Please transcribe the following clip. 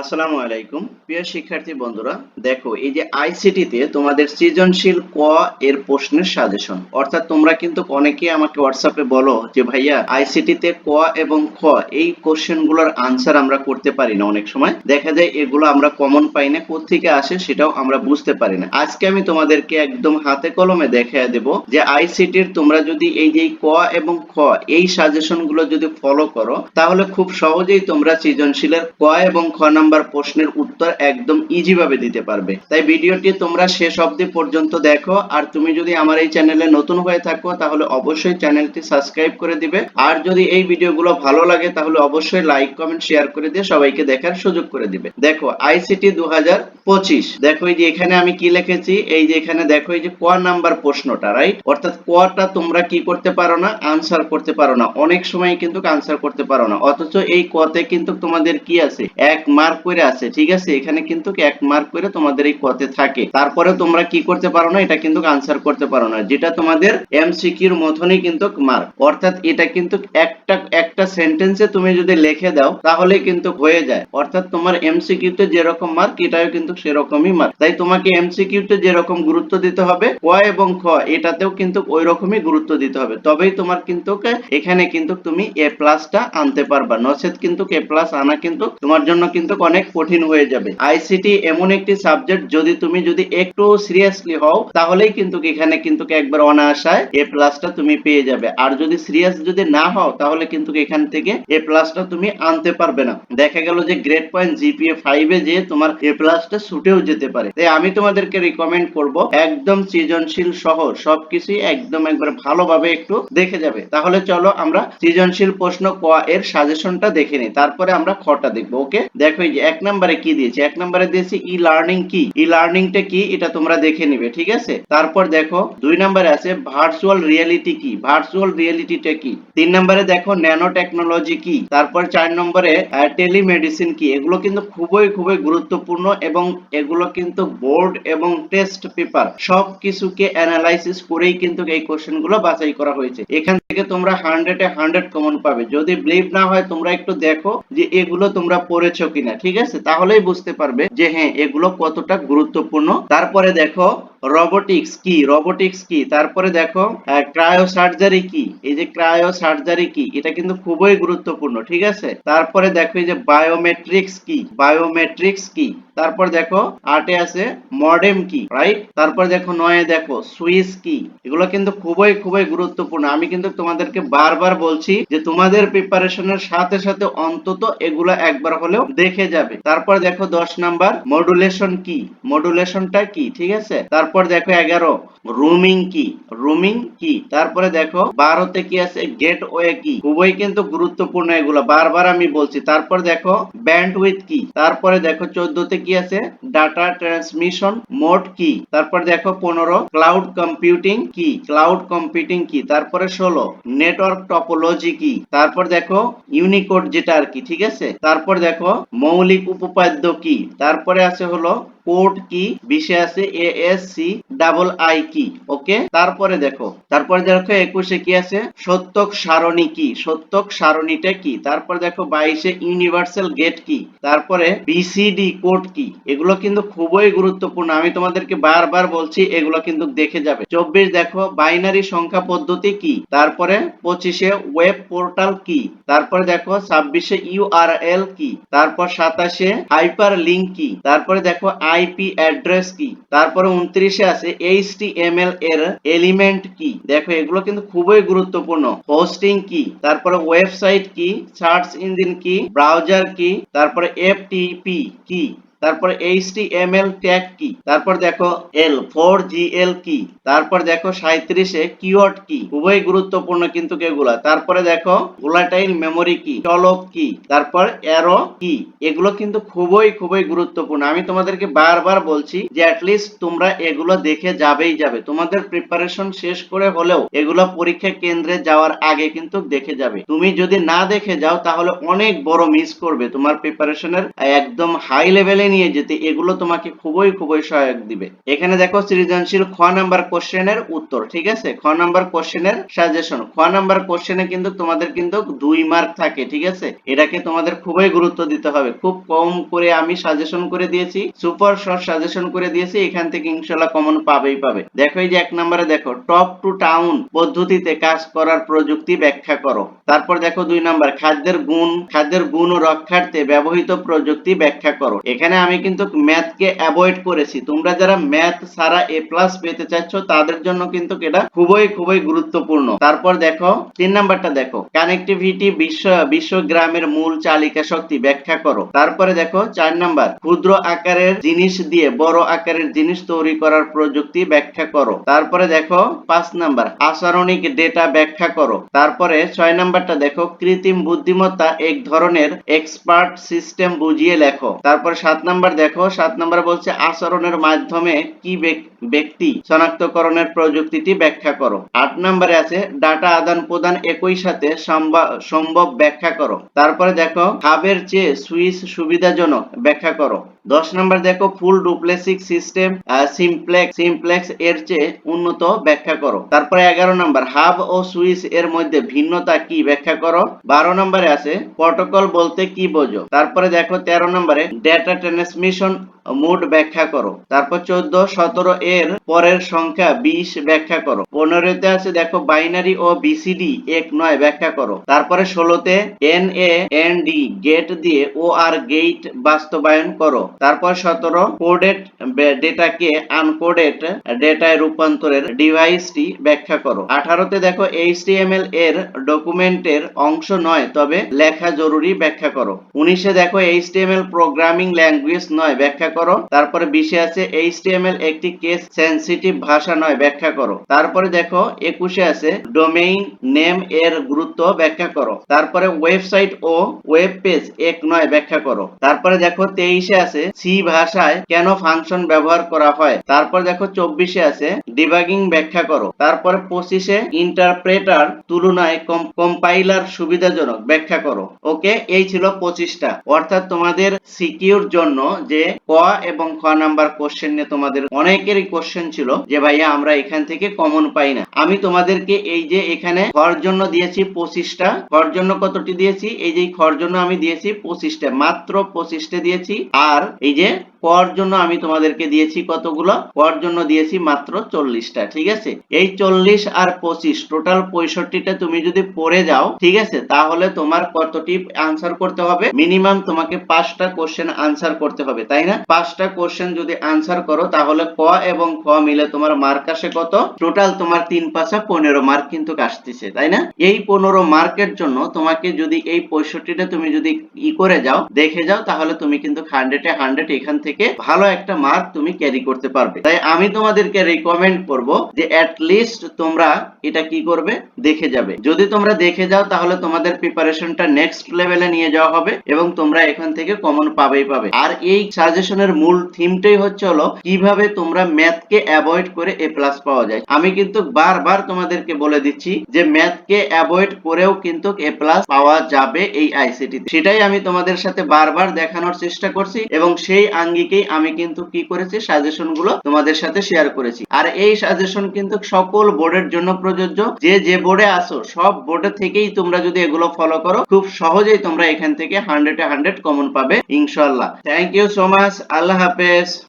আসসালামু আলাইকুম। প্রিয় শিক্ষার্থী বন্ধুরা, দেখো, এই যে আইসিটিতে তোমাদের সৃজনশীল ক এর প্রশ্নের সাজেশন অর্থাৎ তোমরা কিন্তু অনেকেই আমাকে হোয়াটসঅ্যাপে বলো যে, ভাইয়া আইসিটিতে ক এবং খ, এই কোশ্চেনগুলোর আনসার আমরা করতে পারি না অনেক সময়। দেখা যায় এগুলো আমরা কমন পাই না, কোত্থেকে আসে সেটাও আমরা বুঝতে পারি না। আজকে আমি তোমাদেরকে একদম হাতে কলমে দেখিয়ে দেব যে আইসিটির তোমরা যদি এই যে ক এবং খ, এই সাজেশনগুলো যদি ফলো করো, তাহলে খুব সহজেই তোমরা সৃজনশীলের ক এবং খ নাম্বার প্রশ্নের উত্তর একদম ইজি ভাবে দিতে পারবে। তাই ভিডিওটি তোমরা শেষ অবধি পর্যন্ত দেখো। আর তুমি যদি আমার এই চ্যানেলে নতুন হয়ে থাকো, তাহলে অবশ্যই চ্যানেলটি সাবস্ক্রাইব করে দিবে। আর যদি এই ভিডিওগুলো ভালো লাগে, তাহলে অবশ্যই লাইক কমেন্ট শেয়ার করে দিয়ে সবাইকে দেখার সুযোগ করে দিবে। দেখো আইসিটি দু দেখো এই যে এখানে আমি কি লিখেছি? এই যে এখানে দেখো এই যে ক নাম্বার প্রশ্নটা রাইট অর্থাৎ কটা তোমরা কি করতে পারো না আনসার করতে পারো না। অনেক সময় কিন্তু আনসার করতে পারো না। অথচ এই কতে কিন্তু তোমাদের কি আছে? এক মার্ক করে আছে, ঠিক আছে? এখানে কিন্তু এক মার্ক করে তোমাদের এই কতে থাকে। তারপরে তোমরা কি করতে পারো না, এটা কিন্তু আনসার করতে পারো না। যেটা তোমাদের এমসিকিউর মতনই কিন্তু মার্ক অর্থাৎ এটা কিন্তু একটা একটা সেন্টেন্সে তুমি যদি লিখে দাও তাহলে কিন্তু হয়ে যায়। অর্থাৎ তোমার এমসিকিউতে যেরকম মার্ক এটাও কিন্তু সেরকমই মার্ক তাই তোমাকে এমসিকিউতে যেরকম গুরুত্ব দিতে হবে, ক এবং খ, এটাতেও কিন্তু ওই রকমই গুরুত্ব দিতে হবে। তবেই তোমার কিন্তু এখানে কিন্তু তুমি এ প্লাসটা আনতে পারবা। নচেত কিন্তু এ প্লাস আনা কিন্তু তোমার জন্য কিন্তু অনেক কঠিন হয়ে যাবে। আইসিটি এমন একটি সাবজেক্ট যদি তুমি যদি একটু সিরিয়াসলি হও, তাহলেই কিন্তু এখানে কিন্তু একবার অনায়াসায় এ প্লাসটা তুমি পেয়ে যাবে। আর যদি সিরিয়াস যদি না হও, তাহলে কিন্তু এখান থেকে এ প্লাসটা তুমি আনতে পারবে না। দেখা গেল যে গ্রেড পয়েন্ট জিপিএ ফাইভে যে তোমার এ প্লাসটা ছুটেও যেতে পারে। তাই আমি তোমাদেরকে রিকমেন্ড করব, একদম সৃজনশীল সহ সবকিছুই একদম একবার ভালোভাবে একটু দেখে যাবে। তাহলে চলো আমরা সৃজনশীল প্রশ্ন ক এর সাজেশনটা দেখে নিই। তারপরে আমরা খটা দেখব ওকে দেখো যে এক নম্বরে কি দিয়েছে? এক নম্বরে দিয়েছে ই লার্নিং কি? ই লার্নিংটা কি? এটা তোমরা দেখে নিবে, ঠিক আছে? তারপর দেখো, দুই নম্বরে আছে ভার্চুয়াল রিয়েলিটি কি? ভার্চুয়াল রিয়েলিটিটা কি? তিন নম্বরে দেখো ন্যানো টেকনোলজি কি? তারপর চার নম্বরে টেলিমেডিসিন কি? এগুলো কিন্তু খুবই খুবই গুরুত্বপূর্ণ এবং এগুলো কিন্তু বোর্ড এবং টেস্ট পেপার সব কিছুকে অ্যানালাইসিস করেই কিন্তু এই কোশ্চেনগুলো বাছাই করা হয়েছে। এখান থেকে তোমরা হান্ড্রেডে হান্ড্রেড কমন পাবে। যদি বিলিভ না হয়, তোমরা একটু দেখো যে এগুলো তোমরা পড়েছো কিনা ঠিক আছে? তাহলেই বুঝতে পারবে যে হ্যাঁ এগুলো কতটা গুরুত্বপূর্ণ। তারপরে দেখো রোবোটিক্স কি? রোবোটিক্স কি? তারপরে দেখো ক্রায়ো সার্জারি কি? এই যে ক্রায়ো সার্জারি কি? এটা কিন্তু খুবই গুরুত্বপূর্ণ, ঠিক আছে? তারপরে দেখো এই যে বায়োমেট্রিক্স কি? বায়োমেট্রিক্স কি? তারপর দেখো আটে আছে মডেম কি রাইট তারপর দেখো নয়ে দেখো সুইস কি এগুলো কিন্তু খুবই খুবই গুরুত্বপূর্ণ। আমি কিন্তু তোমাদেরকে বারবার বলছি যে তোমাদের প্রিপারেশনের সাথে সাথে অন্তত এগুলো একবার হলেও দেখে যাবে। তারপর দেখো দশ নাম্বার মডুলেশন কি মডুলেশনটা কি, ঠিক আছে? তারপর দেখো এগারো রুমিং কি রুমিং কি তারপরে দেখো বারোতে কি আছে? গেট ওয়ে কি খুবই কিন্তু গুরুত্বপূর্ণ এগুলো, বারবার আমি বলছি। তারপর দেখো ব্যান্ড উইথ কি তারপরে দেখো চোদ্দতে কি আছে? ডাটা ট্রান্সমিশন মোড কি? তারপর দেখো পনেরো ক্লাউড কম্পিউটিং কি? ক্লাউড কম্পিউটিং কি? তারপরে ষোলো নেটওয়ার্ক টপোলজি কি? তারপর দেখো ইউনিকোড যেটা আর কি, ঠিক আছে? তারপর দেখো মৌলিক উপপাদ্য কি? তারপরে আছে হলো কোড কি বিশে আছে A S C double I কি ওকে তারপরে দেখো তারপরে দেখো একুশে কি আছে? সত্যক সারণী কি সত্যক সারণীটা কি? তারপর দেখো বাইশে ইউনিভার্সাল গেট কি তারপরে বিসিডি কোড কি এগুলো কিন্তু খুবই গুরুত্বপূর্ণ। আমি তোমাদেরকে বারবার বলছি, এগুলো কিন্তু দেখে যাবে। চব্বিশ, দেখো বাইনারি সংখ্যা পদ্ধতি কি? তারপরে পঁচিশে ওয়েব পোর্টাল কি তারপরে দেখো ছাব্বিশে ইউআরএল কি তারপর সাতাশে হাইপার লিঙ্ক কি তারপরে দেখো আইপি অ্যাড্রেস কি? তারপরে উনত্রিশে আছে এইচটিএমএল এর এলিমেন্ট কি? দেখো, এগুলো কিন্তু খুবই গুরুত্বপূর্ণ। হোস্টিং কি? তারপরে ওয়েবসাইট কি? সার্চ ইঞ্জিন কি? ব্রাউজার কি? তারপরে এফটিপি কি? তারপরে এইচটিএমএল ট্যাগ কি? তারপর দেখো এল ফোর জিএল কি? তারপর দেখো সাঁত্রিশে কিওয়ার্ড কি? খুবই গুরুত্বপূর্ণ কিন্তু এগুলা। তারপরে দেখো ভোলাটাইল মেমোরি কি? চলক কি? তারপর অ্যারো কি? এগুলো কিন্তু খুবই খুবই গুরুত্বপূর্ণ। আমি তোমাদেরকে বারবার বলছি যে অ্যাটলিস্ট তোমরা এগুলো দেখে যাবেই যাবে। তোমাদের প্রিপারেশন শেষ করে হলেও এগুলো পরীক্ষা কেন্দ্রে যাওয়ার আগে কিন্তু দেখে যাবে। তুমি যদি না দেখে যাও, তাহলে অনেক বড় মিস করবে তোমার প্রিপারেশনের একদম হাই লেভেলে নিয়ে যেতে, এগুলো তোমাকে খুবই খুবই সহায়ক দিবে। এখানে দেখো সৃজনশীল খ নাম্বার কোশ্চেনের উত্তর, ঠিক আছে? খ নাম্বার কোশ্চেনের সাজেশন খ নাম্বার কোশ্চেনে কিন্তু তোমাদের কিন্তু দুই মার্ক থাকে, ঠিক আছে? এটাকে তোমাদের খুবই গুরুত্ব দিতে হবে। খুব কম করে আমি সাজেশন করে দিয়েছি সুপার শর্ট সাজেশন করে দিয়েছি, এখান থেকে ইনশাল্লাহ কমন পাবেই পাবে। দেখো এই যে এক নম্বরে দেখো টপ টু টাউন পদ্ধতিতে কাজ করার প্রযুক্তি ব্যাখ্যা করো। তারপর দেখো দুই নাম্বার, খাদ্যের গুণ খাদ্যের গুণ রক্ষার্থে ব্যবহৃত প্রযুক্তি ব্যাখ্যা করো। এখানে আমি কিন্তু ম্যাথকে অ্যাভয়েড করেছি। তোমরা যারা ম্যাথ সারা এ প্লাস পেতে চাচ্ছ, তাদের জন্য কিন্তু এটা খুবই খুবই গুরুত্বপূর্ণ। তারপর দেখো, তিন নাম্বারটা দেখো। কানেক্টিভিটি বিশ্ব বিশ্ব গ্রামের মূল চালিকা শক্তি, ব্যাখ্যা করো। তারপরে দেখো, চার নাম্বার। ক্ষুদ্র আকারের জিনিস দিয়ে বড় আকারের জিনিস তৈরি করার প্রযুক্তি, ব্যাখ্যা করো। তারপরে দেখো, পাঁচ নাম্বার। আচরণিক ডেটা ব্যাখ্যা করো। তারপরে ছয় নাম্বারটা দেখো, কৃত্রিম বুদ্ধিমত্তা এক ধরনের এক্সপার্ট সিস্টেম বুঝিয়ে লেখো। তারপরে সাত নাম্বার দেখো, সাত নাম্বার বলছে, আচরণের মাধ্যমে কি ব্যক- ব্যক্তি শনাক্তকরণের প্রযুক্তিটি ব্যাখ্যা করো। আট নাম্বারে আছে, ডাটা আদান প্রদান একই সাথে সম্ভা- সম্ভব ব্যাখ্যা করো। তারপরে দেখো, হাবের চেয়ে সুইস সুবিধাজনক ব্যাখ্যা করো। দশ নম্বর দেখো full duplex system simplex simplex এর চেয়ে উন্নত ব্যাখ্যা করো। তারপরে এগারো নম্বর হাব ও সুইচ এর মধ্যে ভিন্নতা কি ব্যাখ্যা করো? বারো নম্বরে আছে প্রটোকল বলতে কি বোঝো? তারপরে দেখো, তেরো নম্বরে ডেটা ট্রান্সমিশন মোড ব্যাখ্যা করো। তারপর চোদ্দ, সতেরো এর পরের সংখ্যা বিশ ব্যাখ্যা করো। পনেরোতে আছে, দেখো বাইনারি ও বিসিডি এক নয়, ব্যাখ্যা করো। তারপরে ষোলোতে N A N D gate দিয়ে ও আর গেট বাস্তবায়ন করো। তারপর সতেরো কোডেড ডেটাকে আনকোডেড ডেটায় রূপান্তরের ডিভাইসটি ব্যাখ্যা করো। আঠারোতে দেখো এইচটিএমএল এর ডকুমেন্টের অংশ নয়, তবে লেখা জরুরি ব্যাখ্যা করো। উনিশে দেখো এইচটিএমএল প্রোগ্রামিং ল্যাঙ্গুয়েজ নয়, ব্যাখ্যা করো। তারপরে বিশে আছে এইচটিএমএল একটি কেস সেনসিটিভ ভাষা নয়, ব্যাখ্যা করো। তারপরে দেখো, একুশে আছে ডোমেইন নেম এর গুরুত্ব ব্যাখ্যা করো। তারপরে ওয়েবসাইট ও ওয়েব পেজ এক নয়, ব্যাখ্যা করো। তারপরে দেখো, তেইশে আছে সি ভাষায় কেন ফাংশন ব্যবহার করা হয়? তারপর দেখো, চব্বিশে আছে ডিবাগিং ব্যাখ্যা করো। তারপরে পঁচিশে ইন্টারপ্রেটার তুলনায় কম্পাইলার সুবিধাজনক ব্যাখ্যা করো। ওকে এই ছিল পঁচিশটা। অর্থাৎ তোমাদের সিকিউর জন্য যে ক এবং খ নাম্বার কোশ্চেন নিয়ে তোমাদের অনেকেরই কোশ্চেন ছিল যে, ভাইয়া, আমরা এখান থেকে কমন পাই না। আমি তোমাদেরকে এই যে এখানে খর জন্য দিয়েছি পঁচিশটা, খর জন্য কতটি দিয়েছি? এই যে খর জন্য আমি দিয়েছি পঁচিশটা, মাত্র পঁচিশটা দিয়েছি। আর এই যে কর জন্য আমি তোমাদেরকে দিয়েছি কতগুলো? কর জন্য দিয়েছি মাত্র চল্লিশটা, ঠিক আছে? এই চল্লিশ আর পঁচিশ টোটাল পঁয়ষট্টিটা তুমি যদি পড়ে যাও, ঠিক আছে, তাহলে তোমার কতটি আনসার করতে হবে? মিনিমাম তোমাকে পাঁচটা কোশ্চেন আনসার করতে হবে, তাই না? পাঁচটা কোশ্চেন যদি আনসার করো, তাহলে ক এবং খ মিলে তোমার মার্ক আসে কত? টোটাল তোমার তিন পাঁচা পনেরো মার্ক কিন্তু আসতেছে, তাই না? এই পনেরো মার্কের জন্য তোমাকে যদি এই পঁয়ষট্টিটা তুমি যদি ই করে যাও, দেখে যাও, তাহলে তুমি কিন্তু হান্ড্রেডে হান্ড্রেড এখান থেকে ভালো একটা মার্ক তুমি ক্যারি করতে পারবে। তাই আমি তোমাদেরকে রিকমেন্ড করব যে অ্যাট লিস্ট তোমরা এটা কি করবে? দেখে যাবে। যদি তোমরা দেখে যাও, তাহলে তোমাদের প্রিপারেশনটা নেক্সট লেভেলে নিয়ে যাওয়া হবে এবং তোমরা এখান থেকে কমন পাবেই পাবে। আর এই সাজেশনের মূল থিমটাই হচ্ছে হলো, কীভাবে তোমরা ম্যাথকে অ্যাভয়েড করে এ প্লাস পাওয়া যায়। আমি কিন্তু বারবার তোমাদেরকে বলে দিচ্ছি যে ম্যাথকে অ্যাভয়েড করেও কিন্তু এ প্লাস পাওয়া যাবে এই আইসিটি সেটাই আমি তোমাদের সাথে বারবার দেখানোর চেষ্টা করছি এবং সেই আঙ্গিকেই আমি কিন্তু কি করেছি সাজেশনগুলো তোমাদের সাথে শেয়ার করেছি। আর এই সাজেশন কিন্তু সকল বোর্ডের জন্য প্রযোজ্য। যে যে বোর্ডে আসো, সব বোর্ডে থেকেই তোমরা যদি এগুলো ফলো করো, খুব সহজেই তোমরা এখান থেকে হান্ড্রেডে হান্ড্রেড কমন পাবে ইনশাল্লাহ থ্যাংক ইউ সো মাচ আল্লাহ হাফেজ।